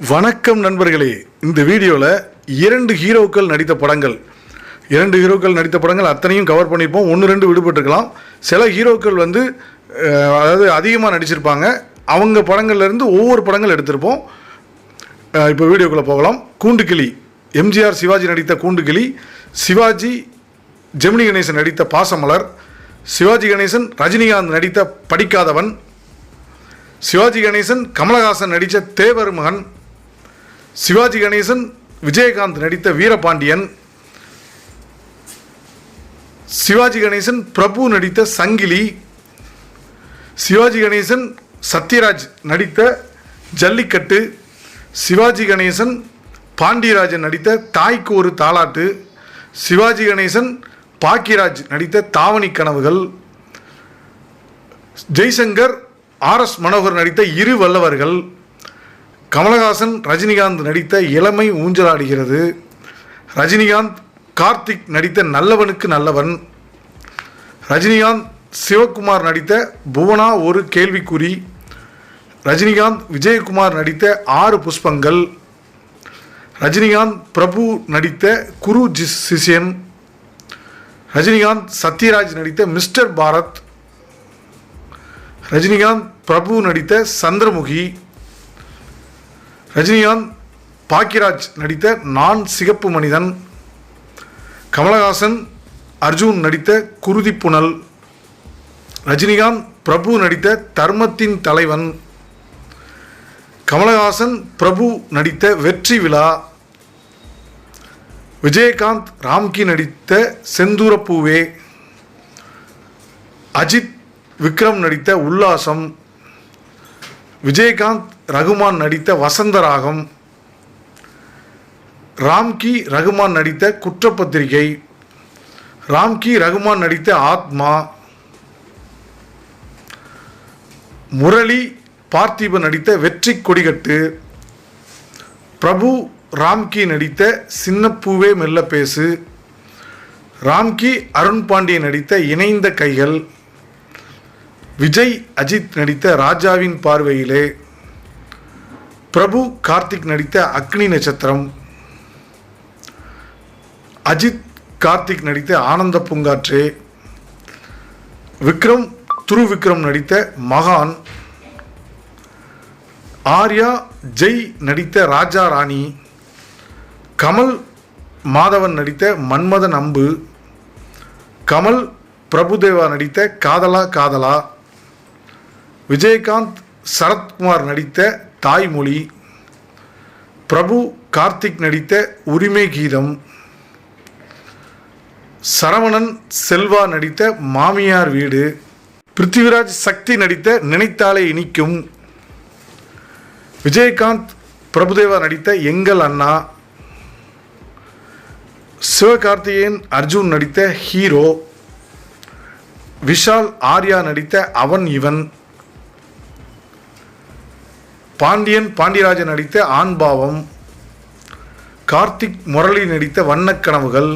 வணக்கம் நண்பர்களே. இந்த வீடியோவில் இரண்டு ஹீரோக்கள் நடித்த படங்கள். இரண்டு ஹீரோக்கள் நடித்த படங்கள் அத்தனையும் கவர் பண்ணியிருப்போம். ஒன்று ரெண்டு விடுபட்டுருக்கலாம். சில ஹீரோக்கள் வந்து அதாவது அதிகமாக நடிச்சிருப்பாங்க. அவங்க படங்கள்லேருந்து ஒவ்வொரு படங்கள் எடுத்திருப்போம். இப்போ வீடியோக்குள்ளே போகலாம். கூண்டுக்கிளி. எம்ஜிஆர் சிவாஜி நடித்த கூண்டுக்கிளி. சிவாஜி ஜெமினி கணேசன் நடித்த பாசமலர். சிவாஜி கணேசன் ரஜினிகாந்த் நடித்த படிக்காதவன். சிவாஜி கணேசன் கமலஹாசன் நடித்த தேவர் மகன் சிவாஜி கணேசன் விஜயகாந்த் நடித்த வீரபாண்டியன் சிவாஜி கணேசன் பிரபு நடித்த சங்கிலி சிவாஜி கணேசன் சத்யராஜ் நடித்த ஜல்லிக்கட்டு சிவாஜி கணேசன் பாண்டியராஜன் நடித்த தாய்க்கு ஒரு தாலாட்டு சிவாஜி கணேசன் பாக்கியராஜ் நடித்த தாவணி கனவுகள் ஜெய்சங்கர் ஆர் எஸ் மனோகர் நடித்த இரு வல்லவர்கள் கமலஹாசன் ரஜினிகாந்த் நடித்த இளமை ஊஞ்சலாடுகிறது. ரஜினிகாந்த் கார்த்திக் நடித்த நல்லவனுக்கு நல்லவன். ரஜினிகாந்த் சிவகுமார் நடித்த புவனா ஒரு கேள்விக்குறி. ரஜினிகாந்த் விஜயகுமார் நடித்த ஆறு புஷ்பங்கள். ரஜினிகாந்த் பிரபு நடித்த குரு ஜி- சிஷியன். ரஜினிகாந்த் சத்யராஜ் நடித்த மிஸ்டர் பாரத். ரஜினிகாந்த் பிரபு நடித்த சந்திரமுகி. ரஜினிகாந்த் பாக்கியராஜ் நடித்த நான் சிகப்பு மனிதன் கமலஹாசன் அர்ஜுன் நடித்த குருதி புனல் ரஜினிகாந்த் பிரபு நடித்த தர்மத்தின் தலைவன் கமலஹாசன் பிரபு நடித்த வெற்றி விழா விஜயகாந்த் ராம்கி நடித்த செந்தூரப்பூவே அஜித் விக்ரம் நடித்த உல்லாசம் விஜயகாந்த் ரகுமான் நடித்த வசந்தராகம் ராம்கி ரகுமான் நடித்த குற்றப்பத்திரிகை ராம்கி ரகுமான் நடித்த ஆத்மா முரளி பார்த்திபன் நடித்த வெற்றி கொடிகட்டு பிரபு ராம்கி நடித்த சின்னப்பூவே மெல்ல பேசு ராம்கி அருண் பாண்டியன் நடித்த இணைந்த கைகள் விஜய் அஜித் நடித்த ராஜாவின் பார்வையிலே பிரபு கார்த்திக் நடித்த அக்னி நட்சத்திரம் அஜித் கார்த்திக் நடித்த ஆனந்த பூங்காற்றே விக்ரம் துரு விக்ரம் நடித்த மகான் ஆர்யா ஜெய் நடித்த ராஜா ராணி கமல் மாதவன் நடித்த மன்மதன் அம்பு கமல் பிரபுதேவா நடித்த காதலா காதலா விஜயகாந்த் சரத்குமார் நடித்த தாய்மொழி பிரபு கார்த்திக் நடித்த உரிமை கீதம் சரவணன் செல்வா நடித்த மாமியார் வீடு பிருத்திவிராஜ் சக்தி நடித்த நினைத்தாலே இனிக்கும் விஜயகாந்த் பிரபுதேவா நடித்த எங்கள் அண்ணா சிவகார்த்திகேயன் அர்ஜுன் நடித்த ஹீரோ விஷால் ஆர்யா நடித்த அவன் இவன் பாண்டியன் பாண்டியராஜன் நடித்த ஆண்பாவம் கார்த்திக் முரளி நடித்த வண்ணக்கனவுகள்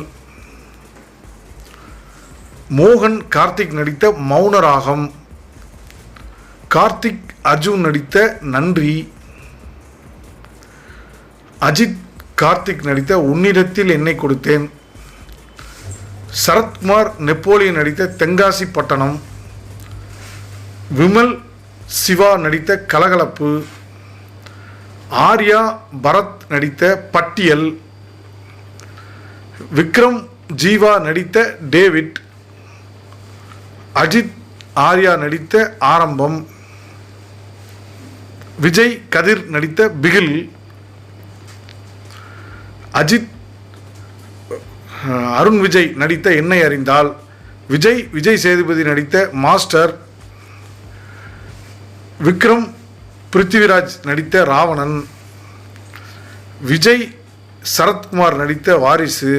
மோகன் கார்த்திக் நடித்த மௌனராகம் கார்த்திக் அர்ஜுன் நடித்த நன்றி அஜித் கார்த்திக் நடித்த உன்னிடத்தில் என்னை கொடுத்தேன் சரத்குமார் நெப்போலியன் நடித்த தென்காசி பட்டணம் விமல் சிவா நடித்த கலகலப்பு ஆர்யா பரத் நடித்த பட்டியல் விக்ரம் ஜீவா நடித்த டேவிட் அஜித் ஆர்யா நடித்த ஆரம்பம் விஜய் கதிர் நடித்த பிகில் அஜித் அருண் விஜய் நடித்த என்னை அறிந்தால் விஜய் விஜய் சேதுபதி நடித்த மாஸ்டர் விக்ரம் பிருத்திவிராஜ் நடித்த ராவணன் விஜய் சரத்குமார் நடித்த வாரிசு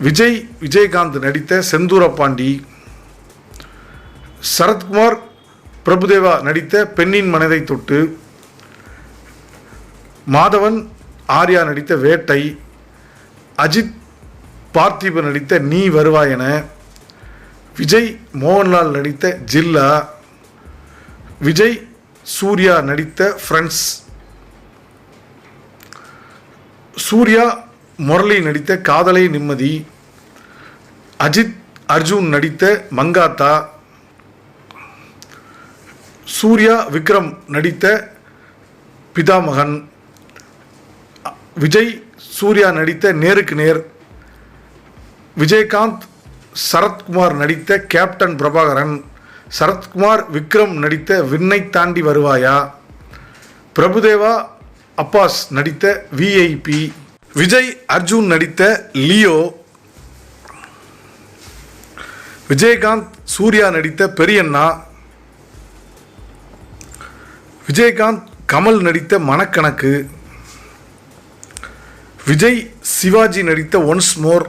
விஜய் விஜயகாந்த் நடித்த செந்தூரப்பாண்டி சரத்குமார் பிரபுதேவா நடித்த பெண்ணின் மனதை தொட்டு மாதவன் ஆர்யா நடித்த வேட்டை அஜித் பார்த்திபு நடித்த நீ வருவாய் என விஜய் மோகன்லால் நடித்த ஜில்லா விஜய் சூர்யா நடித்த ஃப்ரெண்ட்ஸ் சூர்யா முரளி நடித்த காதலை நிம்மதி. அஜித் அர்ஜுன் நடித்த மங்காத்தா. சூர்யா விக்ரம் நடித்த பிதாமகன். விஜய் சூர்யா நடித்த நேருக்கு நேர். விஜயகாந்த் சரத்குமார் நடித்த கேப்டன் பிரபாகரன். சரத்குமார் விக்ரம் நடித்த விண்ணை தாண்டி வருவாயா? பிரபுதேவா அப்பாஸ் நடித்த விஐபி விஜய் அர்ஜுன் நடித்த லியோ. விஜயகாந்த் சூர்யா நடித்த பெரியண்ணா. விஜயகாந்த் கமல் நடித்த மனக்கணக்கு. விஜய் சிவாஜி நடித்த ஒன்ஸ் மோர்.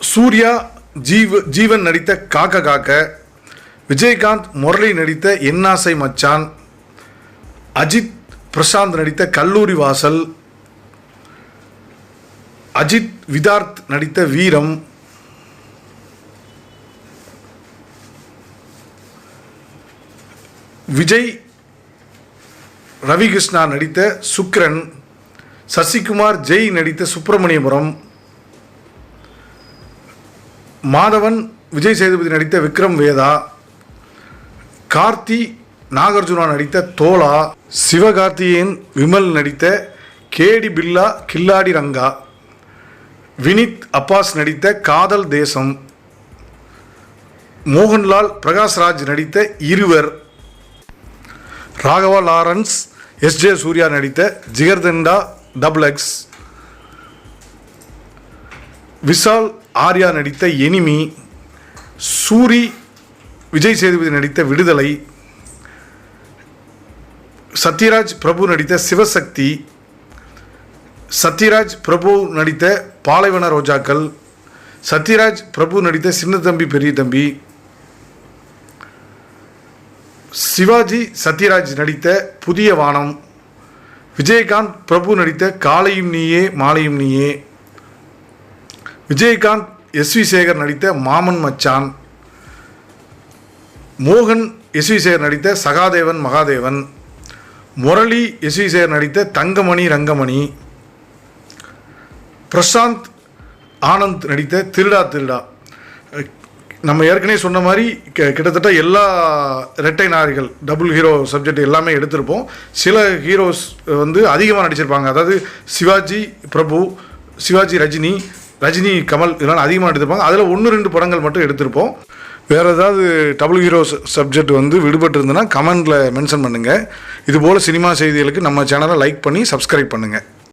சூர்யா ஜீவ ஜீவன் நடித்த காக்க காக்க விஜயகாந்த் முரளி நடித்த என்னாசை மச்சான் அஜித் பிரசாந்த் நடித்த கல்லூரி வாசல் அஜித் விதார்த் நடித்த வீரம் விஜய் ரவிகிருஷ்ணா நடித்த சுக்ரன் சசிகுமார் ஜெய் நடித்த சுப்பிரமணியபுரம் மாதவன் விஜய் சேதுபதி நடித்த விக்ரம் வேதா கார்த்தி நாகார்ஜுனா நடித்த தோலா சிவகார்த்தியன் விமல் நடித்த கேடி பில்லா கில்லாடி ரங்கா வினித் அப்பாஸ் நடித்த காதல் தேசம் மோகன்லால் பிரகாஷ்ராஜ் நடித்த Iruvar Raghava Lawrence S J Suryah நடித்த ஜிகர்தண்டா டபுள் எக்ஸ் விஷால் ஆர்யா நடித்த எனிமி சூரி விஜய் சேதுபதி நடித்த விடுதலை சத்யராஜ் பிரபு நடித்த சிவசக்தி சத்யராஜ் பிரபு நடித்த பாலைவன ரோஜாக்கள் சத்யராஜ் பிரபு நடித்த சின்ன தம்பி பெரிய தம்பி சிவாஜி சத்யராஜ் நடித்த புதிய வானம் விஜயகாந்த் பிரபு நடித்த காலையும் நீயே மாலையும் நீயே விஜயகாந்த் எஸ் வி சேகர் நடித்த மாமன் மச்சான் மோகன் எஸ் வி சேகர் நடித்த சகாதேவன் மகாதேவன் முரளி எஸ் வி சேகர் நடித்த தங்கமணி ரங்கமணி பிரசாந்த் ஆனந்த் நடித்த திருடா திருடா. நம்ம ஏற்கனவே சொன்ன மாதிரி க- கிட்டத்தட்ட எல்லா ரெட்டை நாரிகள் டபுள் ஹீரோ சப்ஜெக்ட் எல்லாமே எடுத்திருப்போம். சில ஹீரோஸ் வந்து அதிகமாக நடிச்சிருப்பாங்க. அதாவது சிவாஜி பிரபு சிவாஜி ரஜினி ரஜினி கமல் இதெல்லாம் அதிகமாக எடுத்திருப்பாங்க. அதில் ஒன்று ரெண்டு படங்கள் மட்டும் எடுத்திருப்போம். வேறு ஏதாவது டபுள் ஹீரோ சப்ஜெக்ட் வந்து விடுபட்டு இருந்ததுன்னா கமெண்டில் மென்ஷன் பண்ணுங்கள் இதுபோல் சினிமா செய்திகளுக்கு நம்ம சேனலை லைக் பண்ணி சப்ஸ்கிரைப் பண்ணுங்கள்